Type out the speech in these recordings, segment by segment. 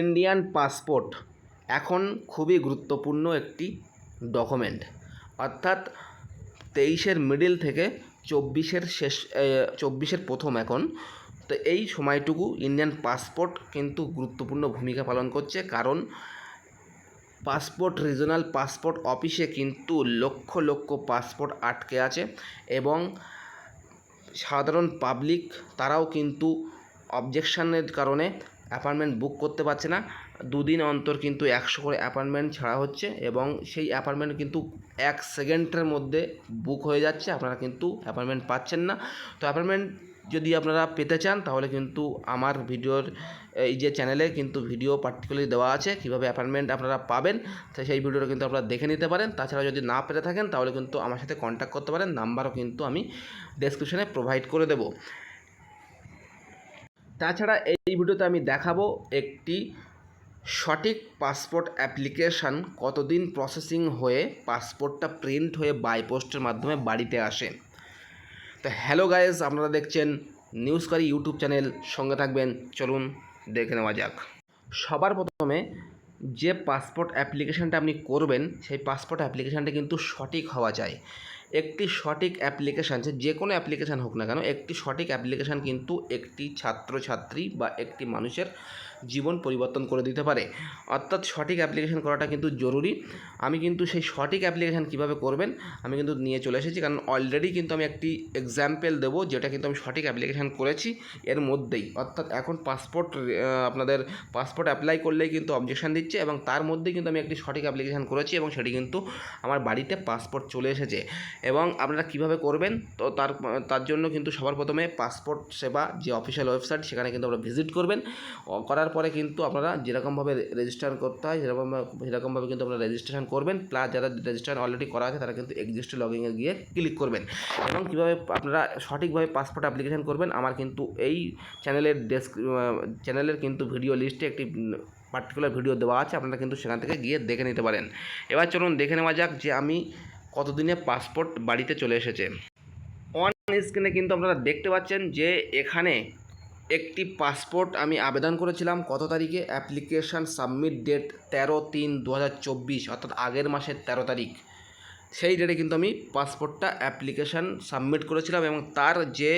Indian passport এখন খুবই গুরুত্বপূর্ণ একটি ডকুমেন্ট। অর্থাৎ তেইশের মিডিল থেকে চব্বিশের শেষ চব্বিশের প্রথম এখন। তো এই সময়টুকু ইন্ডিয়ান পাসপোর্ট কিন্তু গুরুত্বপূর্ণ ভূমিকা পালন করছে। কারণ পাসপোর্ট, রিজনাল পাসপোর্ট অফিসে কিন্তু লক্ষ লক্ষ পাসপোর্ট আটকে আছে এবং সাধারণ পাবলিক তারাও কিন্তু অবজেকশনের কারণে অ্যাপার্টমেন্ট বুক করতে পারছে না। দুদিন অন্তর কিন্তু একশো করে অ্যাপার্টমেন্ট ছাড়া হচ্ছে এবং সেই অ্যাপার্টমেন্ট কিন্তু এক সেকেন্ডের মধ্যে বুক হয়ে যাচ্ছে। আপনারা কিন্তু অ্যাপার্টমেন্ট পাচ্ছেন না। তো অ্যাপার্টমেন্ট যদি আপনারা পেতে চান, তাহলে কিন্তু আমার ভিডিওর, এই যে চ্যানেলে কিন্তু ভিডিও পার্টিকুলারলি দেওয়া আছে কীভাবে অ্যাপার্টমেন্ট আপনারা পাবেন সেই ভিডিওটা কিন্তু আপনারা দেখে নিতে পারেন। তাছাড়া যদি না পেতে থাকেন, তাহলে কিন্তু আমার সাথে কন্ট্যাক্ট করতে পারেন। নাম্বারও কিন্তু আমি ডেসক্রিপশনে প্রোভাইড করে দেবো। তাছাড়া এই ভিডিওতে আমি দেখাবো একটি সঠিক পাসপোর্ট অ্যাপ্লিকেশান কতদিন প্রসেসিং হয়ে পাসপোর্টটা প্রিন্ট হয়ে বাই পোস্টের মাধ্যমে বাড়িতে আসে। তো হ্যালো গাইজ আপনারা দেখছেন নিউজকারি ইউটিউব চ্যানেল। সঙ্গে থাকবেন, চলুন দেখে নেওয়া যাক। সবার প্রথমে যে পাসপোর্ট অ্যাপ্লিকেশানটা আপনি করবেন, সেই পাসপোর্ট অ্যাপ্লিকেশানটা কিন্তু সঠিক হওয়া চাই একটি সঠিক অ্যাপ্লিকেশান সে যে কোনো অ্যাপ্লিকেশান হোক না কেন, একটি সঠিক অ্যাপ্লিকেশান কিন্তু একটি ছাত্রছাত্রী বা একটি মানুষের জীবন পরিবর্তন করে দিতে পারে। অর্থাৎ সঠিক অ্যাপ্লিকেশান করাটা কিন্তু জরুরি। আমি কিন্তু সেই সঠিক অ্যাপ্লিকেশান কীভাবে করবেন, আমি কিন্তু নিয়ে চলে এসেছি। কারণ অলরেডি কিন্তু আমি একটি এক্সাম্পল দেবো, যেটা কিন্তু আমি সঠিক অ্যাপ্লিকেশান করেছি এর মধ্যেই। অর্থাৎ এখন পাসপোর্ট আপনাদের পাসপোর্ট অ্যাপ্লাই করলেই কিন্তু অবজেকশান দিচ্ছে এবং তার মধ্যেই কিন্তু আমি একটি সঠিক অ্যাপ্লিকেশান করেছি এবং সেটি কিন্তু আমার বাড়িতে পাসপোর্ট চলে এসেছে। এবং আপনারা কীভাবে করবেন, তো তার তার জন্য কিন্তু সবার প্রথমে পাসপোর্ট সেবা, যে অফিসিয়াল ওয়েবসাইট সেখানে কিন্তু আপনারা ভিজিট করবেন। করার পরে কিন্তু আপনারা যেরকমভাবে রেজিস্টার করতে হয়, সেরকম সেরকমভাবে কিন্তু আপনারা রেজিস্ট্রেশন করবেন। প্লাস যারা রেজিস্ট্রেশন অলরেডি করা আছে, তারা কিন্তু এক্সিস্ট লগিংয়ে গিয়ে ক্লিক করবেন। এবং কীভাবে আপনারা সঠিকভাবে পাসপোর্ট অ্যাপ্লিকেশন করবেন, আমার কিন্তু এই চ্যানেলের ডেস্ক চ্যানেলের কিন্তু ভিডিও লিস্টে একটি পার্টিকুলার ভিডিও দেওয়া আছে। আপনারা কিন্তু সেখান থেকে গিয়ে দেখে নিতে পারেন। এবার চলুন দেখে নেওয়া যাক যে আমি কতদিনে পাসপোর্ট বাড়িতে চলে এসেছে। অন স্ক্রিনে কিন্তু আপনারা দেখতে পাচ্ছেন যে এখানে একটি পাসপোর্ট আমি আবেদন করেছিলাম কত তারিখে? অ্যাপ্লিকেশান সাবমিট ডেট তেরো তিন দু অর্থাৎ আগের মাসের তেরো তারিখ। সেই ডেটে কিন্তু আমি পাসপোর্টটা অ্যাপ্লিকেশান সাবমিট করেছিলাম এবং তার যে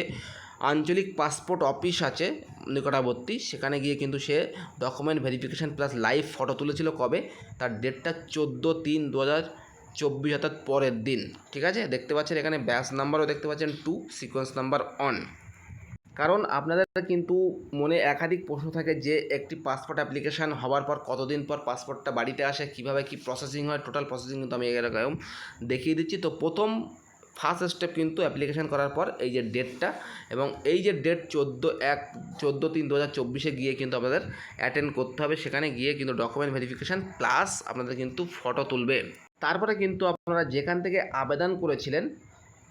আঞ্চলিক পাসপোর্ট অফিস আছে নিকটাবর্তী, সেখানে গিয়ে কিন্তু সে document verification plus live photo তুলেছিল কবে? তার ডেটটা চোদ্দ তিন দু হাজার চব্বিশ, অর্থাৎ পরের দিন। ঠিক আছে? দেখতে পাচ্ছেন এখানে ব্যাস নাম্বারও দেখতে পাচ্ছেন, টু, সিকোয়েন্স নাম্বার অন কারণ আপনাদের কিন্তু মনে একাধিক প্রশ্ন থাকে যে একটি পাসপোর্ট অ্যাপ্লিকেশান হওয়ার পর কতদিন পর পাসপোর্টটা বাড়িতে আসে, কীভাবে কি প্রসেসিং হয় টোটাল প্রসেসিং কিন্তু আমি এরকম দেখিয়ে দিচ্ছি, তো প্রথম ফার্স্ট স্টেপ কিন্তু অ্যাপ্লিকেশান করার পর এই যে ডেটটা এবং এই যে ডেট চোদ্দ এক, চোদ্দ তিন দু হাজার চব্বিশে গিয়ে কিন্তু আপনাদের অ্যাটেন্ড করতে হবে। সেখানে গিয়ে কিন্তু ডকুমেন্ট ভেরিফিকেশান প্লাস আপনাদের কিন্তু ফটো তুলবে। তারপরে কিন্তু আপনারা যেখান থেকে আবেদন করেছিলেন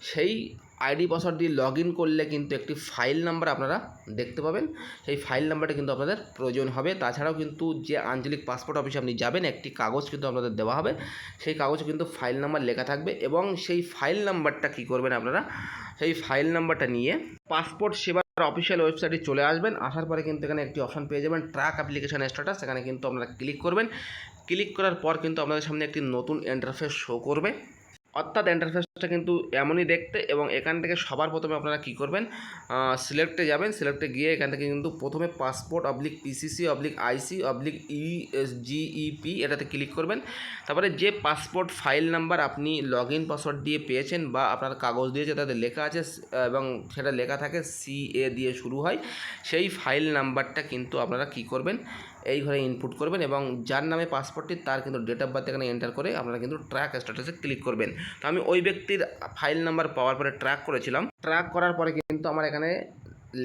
সেই আইডি পাসওয়ার্ড দিয়ে লগ ইন করলে কিন্তু একটি ফাইল নাম্বার আপনারা দেখতে পাবেন। সেই ফাইল নাম্বারটা কিন্তু আপনাদের প্রয়োজন হবে। তাছাড়াও কিন্তু যে আঞ্চলিক পাসপোর্ট অফিসে আপনি যাবেন, একটি কাগজ কিন্তু আপনাদের দেওয়া হবে। সেই কাগজে কিন্তু ফাইল নাম্বার লেখা থাকবে এবং সেই ফাইল নাম্বারটা কী করবেন আপনারা? সেই ফাইল নাম্বারটা নিয়ে পাসপোর্ট সেবার অফিসিয়াল ওয়েবসাইটে চলে আসবেন। আসার পরে কিন্তু এখানে একটি অপশন পেয়ে যাবেন, ট্র্যাক অ্যাপ্লিকেশন স্ট্যাটাস। সেখানে কিন্তু আপনারা ক্লিক করবেন। ক্লিক করার পর কিন্তু আপনাদের সামনে একটি নতুন ইন্টারফেস শো করবে। অর্থাৎ ইন্টারফেসটা কিন্তু এমনই দেখতে এবং এখান থেকে সবার প্রথমে আপনারা কী করবেন সিলেক্টে যাবেন সিলেক্টে গিয়ে এখান থেকে কিন্তু প্রথমে passport oblique PCC oblique IC oblique ESGEP এটাতে ক্লিক করবেন। তারপরে যে পাসপোর্ট ফাইল নাম্বার আপনি লগ ইন পাসওয়ার্ড দিয়ে পেয়েছেন বা আপনার কাগজ দিয়েছে তাতে লেখা আছে এবং সেটা লেখা থাকে সি এ দিয়ে শুরু হয়, সেই ফাইল নাম্বারটা কিন্তু আপনারা কী করবেন, এই ঘরে ইনপুট করবেন এবং যার নামে পাসপোর্টটি তার কিন্তু ডেট অফ বার্থ এখানে এন্টার করে আপনারা কিন্তু ট্র্যাক স্ট্যাটাসে ক্লিক করবেন। তো আমি ওই ব্যক্তির ফাইল নাম্বার পাওয়ার পরে ট্র্যাক করেছিলাম। ট্র্যাক করার পরে কিন্তু আমার এখানে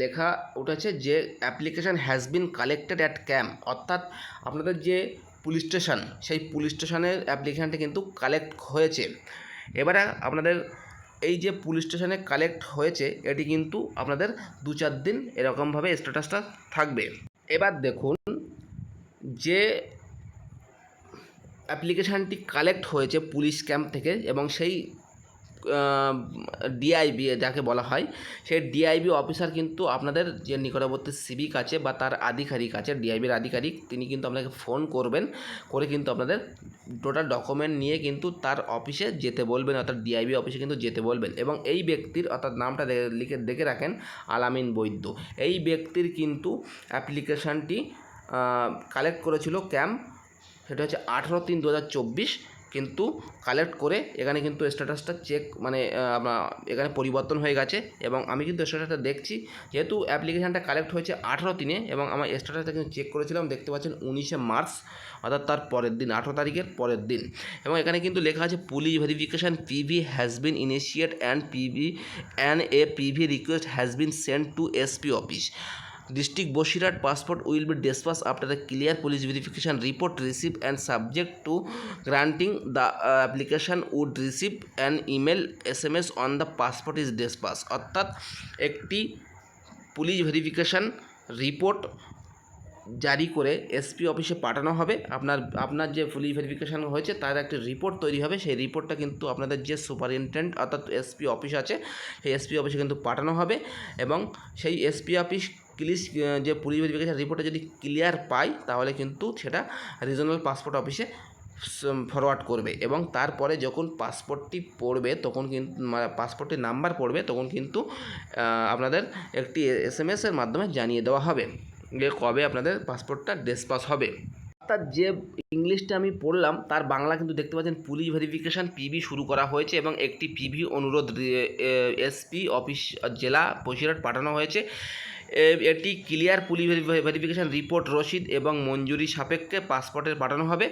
লেখা উঠেছে যে application has been collected at camp অর্থাৎ আপনাদের যে পুলিশ স্টেশন সেই পুলিশ স্টেশনের অ্যাপ্লিকেশানটি কিন্তু কালেক্ট হয়েছে। এবারে আপনাদের এই যে পুলিশ স্টেশনে কালেক্ট হয়েছে, এটি কিন্তু আপনাদের দু চার দিন এরকমভাবে স্ট্যাটাসটা থাকবে। এবার দেখুন যে অ্যাপ্লিকেশানটি কালেক্ট হয়েছে পুলিশ ক্যাম্প থেকে এবং সেই ডিআইবি যাকে বলা হয়, সেই ডিআইবি অফিসার কিন্তু আপনাদের যে নিকটবর্তী সিভিক আছে বা তার আধিকারিক আছে ডিআইবির আধিকারিক, তিনি কিন্তু আপনাকে ফোন করবেন, করে কিন্তু আপনাদের টোটাল ডকুমেন্ট নিয়ে কিন্তু তার অফিসে যেতে বলবেন, অর্থাৎ ডিআইবি অফিসে কিন্তু যেতে বলবেন। এবং এই ব্যক্তির, অর্থাৎ নামটা লিখে, দেখে রাখেন আলামিন বৈদ্য। এই ব্যক্তির কিন্তু অ্যাপ্লিকেশানটি কালেক্ট করেছিল ক্যাম্প সেটা হচ্ছে আঠেরো তিন দু হাজার চব্বিশ কিন্তু কালেক্ট করে এখানে কিন্তু স্ট্যাটাসটা চেক মানে এখানে পরিবর্তন হয়ে গেছে এবং আমি কিন্তু স্ট্যাটাসটা দেখছি। যেহেতু অ্যাপ্লিকেশানটা কালেক্ট হয়েছে আঠেরো দিনে এবং আমার স্ট্যাটাসটা কিন্তু চেক করেছিলাম, দেখতে পাচ্ছেন উনিশে মার্চ, অর্থাৎ তার পরের দিন, আঠেরো তারিখের পরের দিন। এবং এখানে কিন্তু লেখা আছে police verification PV has been initiate and PV and a PV request has been send to SP office district Basirhat passport will be dispatch after the clear police verification report receive and subject to granting the application would receive and email S M S on the passport is dispatch. অর্থাৎ একটি police verification report জারি করে SP অফিসে পাঠানো হবে। আপনার আপনার যে পুলিশ ভেরিফিকেশান হয়েছে তার একটি রিপোর্ট তৈরি হবে। সেই রিপোর্টটা কিন্তু আপনাদের যে সুপারিনটেন্ডেন্ট অর্থাৎ এসপি অফিস আছে, সেই এসপি অফিসে কিন্তু পাঠানো হবে এবং সেই এসপি অফিস ক্লিস যে পুলিশ ভেরিফিকেশান রিপোর্টে যদি ক্লিয়ার পাই, তাহলে কিন্তু সেটা রিজনাল পাসপোর্ট অফিসে ফরওয়ার্ড করবে। এবং তারপরে যখন পাসপোর্টটি পড়বে, তখন কিন্তু পাসপোর্টের নাম্বার পড়বে, তখন কিন্তু আপনাদের একটি এস এম এসের মাধ্যমে জানিয়ে দেওয়া হবে যে কবে আপনাদের পাসপোর্টটা ডেসপাস হবে। অর্থাৎ যে ইংলিশটা আমি পড়লাম, তার বাংলা কিন্তু দেখতে পাচ্ছেন, পুলিশ ভেরিফিকেশান পিবি শুরু করা হয়েছে এবং একটি পিভি অনুরোধ এসপি অফিস জেলা বসিরহাট পাঠানো হয়েছে। এটি ক্লিয়ার পুলিশ ভেরিফিকেশান রিপোর্ট রসিদ এবং মঞ্জুরি সাপেক্ষে পাসপোর্টের পাঠানো হবে।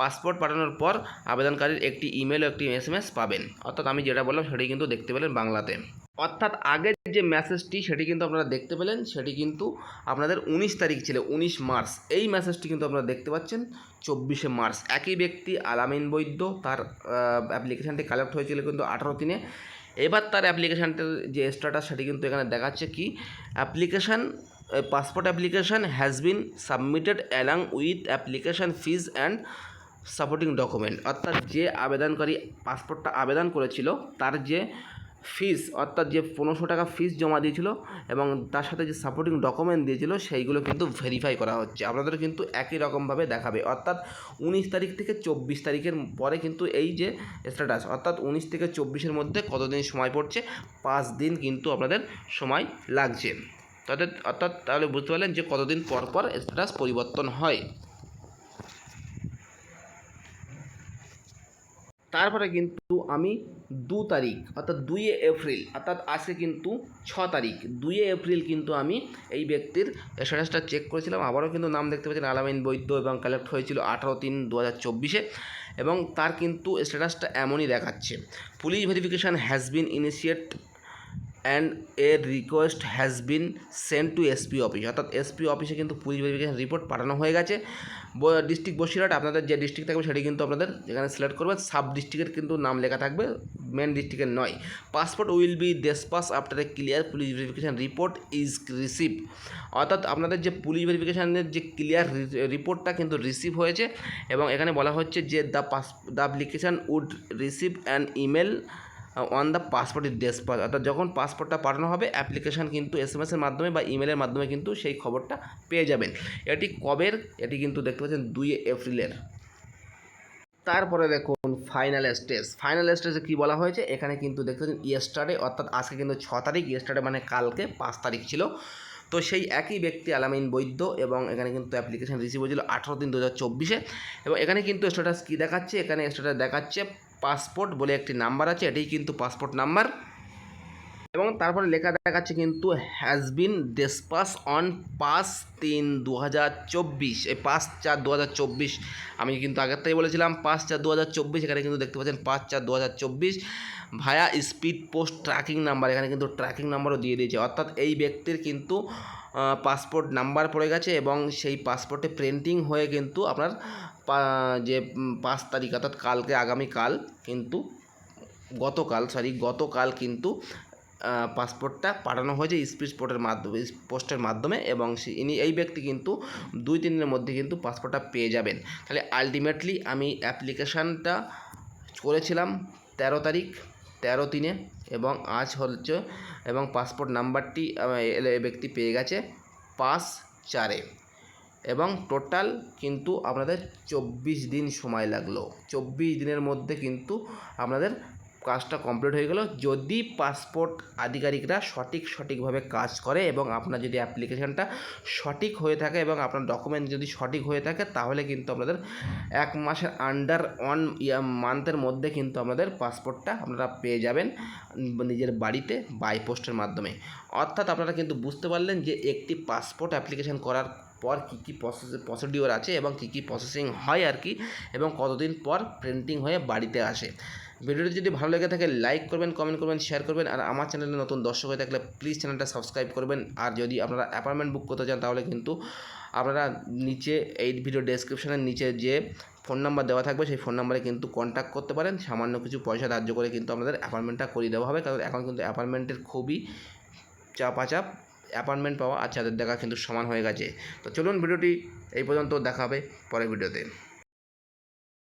পাসপোর্ট পাঠানোর পর আবেদনকারীর একটি ইমেল ও একটি এস এম এস পাবেন। অর্থাৎ আমি যেটা বললাম সেটি কিন্তু দেখতে পেলেন বাংলাতে। অর্থাৎ আগের যে মেসেজটি সেটি কিন্তু আপনারা দেখতে পেলেন। সেটি কিন্তু আপনাদের উনিশ তারিখ ছিল, উনিশ মার্চ। এই মেসেজটি কিন্তু আপনারা দেখতে পাচ্ছেন, চব্বিশে মার্চ। একই ব্যক্তি আলামিন বৈদ্য, তার অ্যাপ্লিকেশানটি কালেক্ট হয়েছিল কিন্তু আঠারো দিনে। এবার তার অ্যাপ্লিকেশানটার যে স্ট্যাটাস সেটি কিন্তু এখানে দেখাচ্ছে কি application passport application has been submitted along with application fees and supporting document অর্থাৎ যে আবেদনকারী পাসপোর্টটা আবেদন করেছিল, তার যে ফিস অর্থাৎ যে পনেরোশো টাকা ফিস জমা দিয়েছিল এবং তার সাথে যে সাপোর্টিং ডকুমেন্ট দিয়েছিল, সেইগুলো কিন্তু ভেরিফাই করা হচ্ছে। আপনাদের কিন্তু একই রকমভাবে দেখাবে। অর্থাৎ উনিশ তারিখ থেকে চব্বিশ তারিখের পরে কিন্তু এই যে স্ট্যাটাস অর্থাৎ উনিশ থেকে চব্বিশের মধ্যে কতদিন সময় পড়ছে? পাঁচ দিন কিন্তু আপনাদের সময় লাগছে। তাদের, অর্থাৎ তাহলে বুঝতে পারলেন যে কতদিন পর পর স্ট্যাটাস পরিবর্তন হয়। তারপরে কিন্তু আমি দু তারিখ, অর্থাৎ দুইয়ে এপ্রিল, অর্থাৎ আজকে কিন্তু ছ তারিখ দুইয়ে এপ্রিল কিন্তু আমি এই ব্যক্তির স্ট্যাটাসটা চেক করেছিলাম। আবারও কিন্তু নাম দেখতে পাচ্ছেন আলামিন বৈদ্য এবং কালেক্ট হয়েছিল আঠারো তিন দু হাজার চব্বিশে এবং তার কিন্তু স্ট্যাটাসটা এমনই দেখাচ্ছে। Police verification has been initiate and a request has been send to SP office অর্থাৎ এসপি অফিসে কিন্তু পুলিশ ভেরিফিকেশন রিপোর্ট পাঠানো হয়ে গেছে। ডিস্ট্রিক্ট বসিরহাট, আপনাদের যে ডিস্ট্রিক্ট থাকবে সেটি কিন্তু আপনাদের এখানে সিলেক্ট করবেন। সাব ডিস্ট্রিক্টের কিন্তু নাম লেখা থাকবে মেন ডিস্ট্রিক্টের নয়। Passport will be despatch after a clear police verification report is receive অর্থাৎ আপনাদের যে পুলিশ ভেরিফিকেশানের যে ক্লিয়ার রিপোর্টটা কিন্তু রিসিভ হয়েছে এবং এখানে বলা হচ্ছে যে the pass the application would receive an email on the passport is despatch অর্থাৎ যখন পাসপোর্টটা পাঠানো হবে অ্যাপ্লিকেশান কিন্তু এস এম এসের মাধ্যমে বা ইমেলের মাধ্যমে কিন্তু সেই খবরটা পেয়ে যাবেন। এটি কবের? এটি কিন্তু দেখতে পাচ্ছেন দুই এপ্রিলের। তারপরে দেখুন ফাইনাল স্টেজ ফাইনাল স্টেজে কী বলা হয়েছে? এখানে কিন্তু দেখতে পাচ্ছেন ইয়েস্টারডে অর্থাৎ আজকে কিন্তু ছ তারিখ ইয়েস্টারডে মানে কালকে পাঁচ তারিখ ছিল। তো সেই একই ব্যক্তি আলামিন বৈদ্য এবং এখানে কিন্তু অ্যাপ্লিকেশান রিসিভ হয়েছিল আঠারো তিন দু হাজার চব্বিশে। এবং এখানে কিন্তু স্ট্যাটাস কী দেখাচ্ছে? এখানে স্ট্যাটাস দেখাচ্ছে পাসপোর্ট বলে একটি নাম্বার আছে, এটাই কিন্তু পাসপোর্ট নাম্বার। এবং তারপরে লেখা দেখাচ্ছে কিন্তু হ্যাজ বিন ডেসপাস অন পাঁচ তিন দু হাজার চব্বিশ। এই পাঁচ চার দু হাজার চব্বিশ, আমি কিন্তু আগের থেকে বলেছিলাম পাঁচ চার দু হাজার চব্বিশ, এখানে কিন্তু দেখতে পাচ্ছেন পাঁচ চার দু হাজার চব্বিশ via speed post tracking number এখানে কিন্তু ট্র্যাকিং নাম্বারও দিয়ে দিয়েছে। অর্থাৎ এই ব্যক্তির কিন্তু পাসপোর্ট নাম্বার পড়ে গেছে এবং সেই পাসপোর্টে প্রিন্টিং হয়ে কিন্তু আপনার যে পাঁচ তারিখ অর্থাৎ কালকে, আগামীকাল কিন্তু গতকাল সরি গতকাল কিন্তু পাসপোর্টটা পাঠানো হয়েছে স্পিড পোস্টের মাধ্যমে পোস্টের মাধ্যমে এবং ইনি, এই ব্যক্তি কিন্তু দুই, তিন দিনের মধ্যে কিন্তু পাসপোর্টটা পেয়ে যাবেন। তাহলে আলটিমেটলি আমি অ্যাপ্লিকেশানটা করেছিলাম তেরো তারিখ, তেরো তিনে এবং আজ হচ্ছে, এবং পাসপোর্ট নাম্বারটি ব্যক্তি পেয়ে গেছে পাঁচ চারে। এবং টোটাল কিন্তু আপনাদের চব্বিশ দিন সময় লাগল। চব্বিশ দিনের মধ্যে কিন্তু আপনাদের কাজটা কমপ্লিট হয়ে গেল। যদি পাসপোর্ট আধিকারিকরা সঠিক, সঠিকভাবে কাজ করে এবং আপনার যদি অ্যাপ্লিকেশনটা সঠিক হয়ে থাকে এবং আপনার ডকুমেন্ট যদি সঠিক হয়ে থাকে, তাহলে কিন্তু আপনাদের এক মাসের আন্ডার ওয়ান মান্থের মধ্যে কিন্তু আপনাদের পাসপোর্টটা আপনারা পেয়ে যাবেন নিজের বাড়িতে বাই পোস্টের মাধ্যমে। অর্থাৎ আপনারা কিন্তু বুঝতে পারলেন যে একটি পাসপোর্ট অ্যাপ্লিকেশন করার পর কী কী প্রসেস প্রসিডিওর আছে এবং কী কী প্রসেসিং হয় আর কি এবং কতদিন পর প্রিন্টিং হয়ে বাড়িতে আসে। ভিডিওটি যদি ভালো লেগে থাকে লাইক করবেন কমেন্ট করবেন শেয়ার করবেন আর আমার চ্যানেলে নতুন দর্শক হয়ে থাকলে প্লিজ চ্যানেলটা সাবস্ক্রাইব করবেন। আর যদি আপনারা অ্যাপার্টমেন্ট বুক করতে চান, তাহলে কিন্তু আপনারা নিচে এই ভিডিও ডেসক্রিপশনের নিচে যে ফোন নাম্বার দেওয়া থাকবে, সেই ফোন নাম্বারে কিন্তু কন্ট্যাক্ট করতে পারেন। সামান্য কিছু পয়সা ধার্য করে কিন্তু আপনাদের অ্যাপার্টমেন্টটা করিয়ে দেওয়া হবে। কারণ এখন কিন্তু অ্যাপার্টমেন্টের খুবই চাপাচাপ অ্যাপার্টমেন্ট পাওয়া আর ছাদের দেখা কিন্তু সমান হয়ে গেছে। তো চলুন, ভিডিওটি এই পর্যন্ত দেখাবে পরের ভিডিওতে।